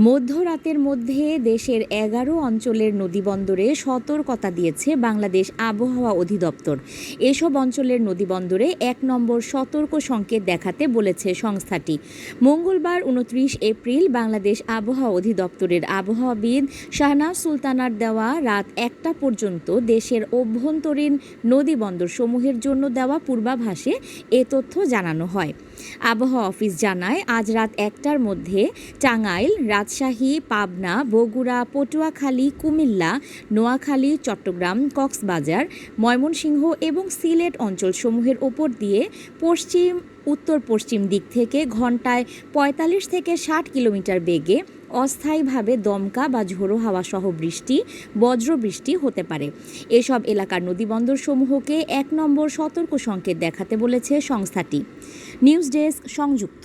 মধ্যরাতের মধ্যে দেশের এগারো অঞ্চলের নদীবন্দরে সতর্কতা দিয়েছে বাংলাদেশ আবহাওয়া অধিদপ্তর। এসব অঞ্চলের নদীবন্দরে এক নম্বর সতর্ক সংকেত দেখাতে বলেছে সংস্থাটি। মঙ্গলবার উনত্রিশ এপ্রিল বাংলাদেশ আবহাওয়া অধিদপ্তরের আবহাওয়াবিদ শাহনাজ সুলতানার দেওয়া রাত একটা পর্যন্ত দেশের অভ্যন্তরীণ নদীবন্দর সমূহের জন্য দেওয়া পূর্বাভাসে এ তথ্য জানানো হয়। আবহাওয়া অফিস জানায়, আজ রাত একটার মধ্যে টাঙ্গাইল রাজশাহী, পাবনা, বগুড়া, পটুয়াখালী, কুমিল্লা, নোয়াখালী, চট্টগ্রাম, কক্সবাজার, ময়মনসিংহ এবং সিলেট অঞ্চলসমূহের ওপর দিয়ে পশ্চিম উত্তর পশ্চিম দিক থেকে ঘন্টায় পঁয়তাল্লিশ থেকে ষাট কিলোমিটার বেগে অস্থায়ীভাবে দমকা বা ঝোড়ো হাওয়া সহ বৃষ্টি বজ্রবৃষ্টি হতে পারে। এসব এলাকার নদীবন্দর সমূহকে এক নম্বর সতর্ক সংকেত দেখাতে বলেছে সংস্থাটি। নিউজ ডেস্ক সংযুক্ত।